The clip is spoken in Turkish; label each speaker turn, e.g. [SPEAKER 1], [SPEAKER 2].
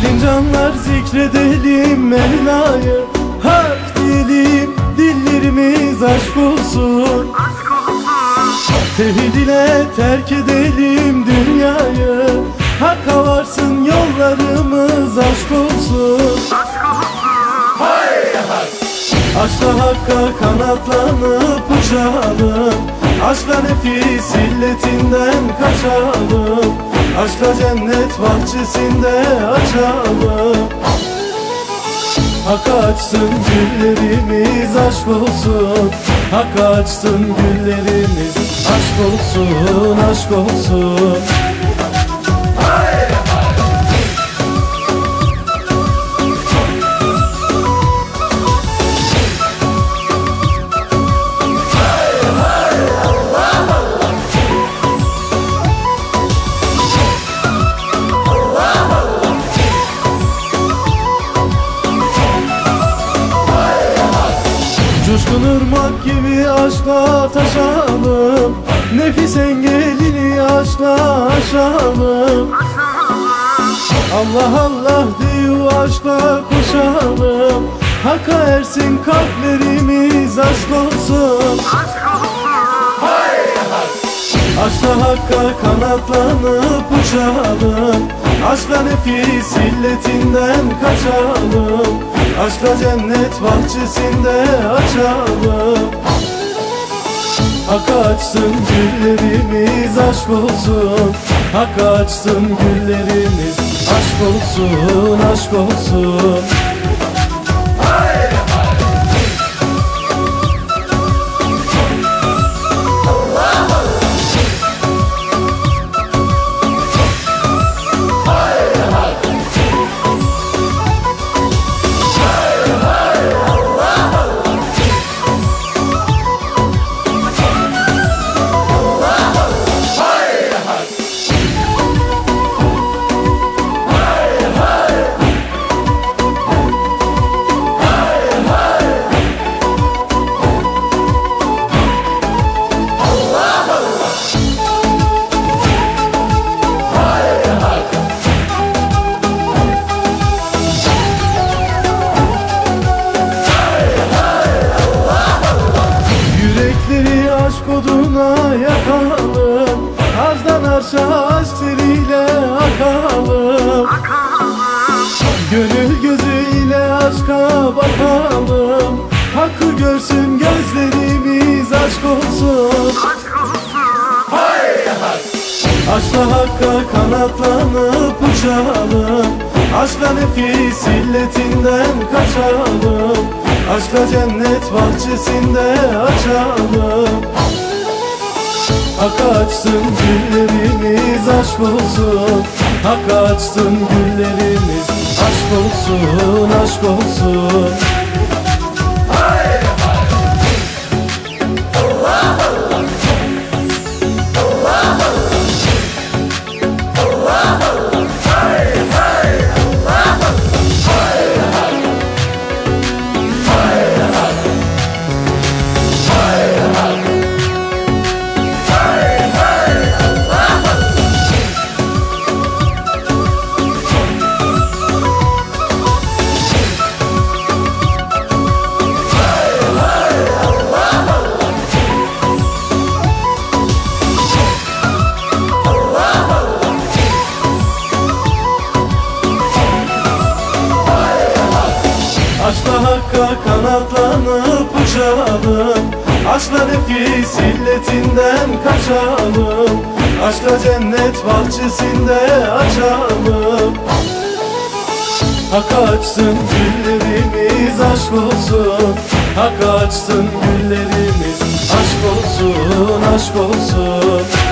[SPEAKER 1] insanlar zikredelim Mevla'yı. Hak diyelim dillerimiz aşk olsun. Tevhid ile terk edelim dünyayı. Hakka varsın yollarımız aşk olsun. Aşkla hakka kanatlanıp uçalım. Aşkla nefis illetinden kaçalım Aşkla cennet bahçesinde açalım. Hak açsın güllerimiz aşk olsun. Hak açsın güllerimiz aşk olsun aşk olsun Irmak gibi aşkla taşalım. Nefis engelini aşkla aşalım. Allah Allah diyor aşkla koşalım. Hakka ersin kalplerimiz aşk olsun. Aşkla hakka kanatlanıp uçalım. Aşkla nefis illetinden kaçalım Aşkla cennet bahçesinde açalım. Hak açsın güllerimiz aşk olsun. Hak açsın güllerimiz aşk olsun aşk olsun bakalım. Hakkı görsün gözlerimiz aşk olsun. Aşkla hakka kanatlanıp uçalım. Aşkla nefis illetinden kaçalım. Aşkla cennet bahçesinde açalım. Hak açsın güllerimiz aşk olsun. Hak açsın güllerimiz olsun aşk olsun Kanatlanıp uçalım. Aşkla nefis illetinden kaçalım. Aşkla cennet bahçesinde açalım. Hak açsın güllerimiz aşk olsun. Hak açsın güllerimiz aşk olsun aşk olsun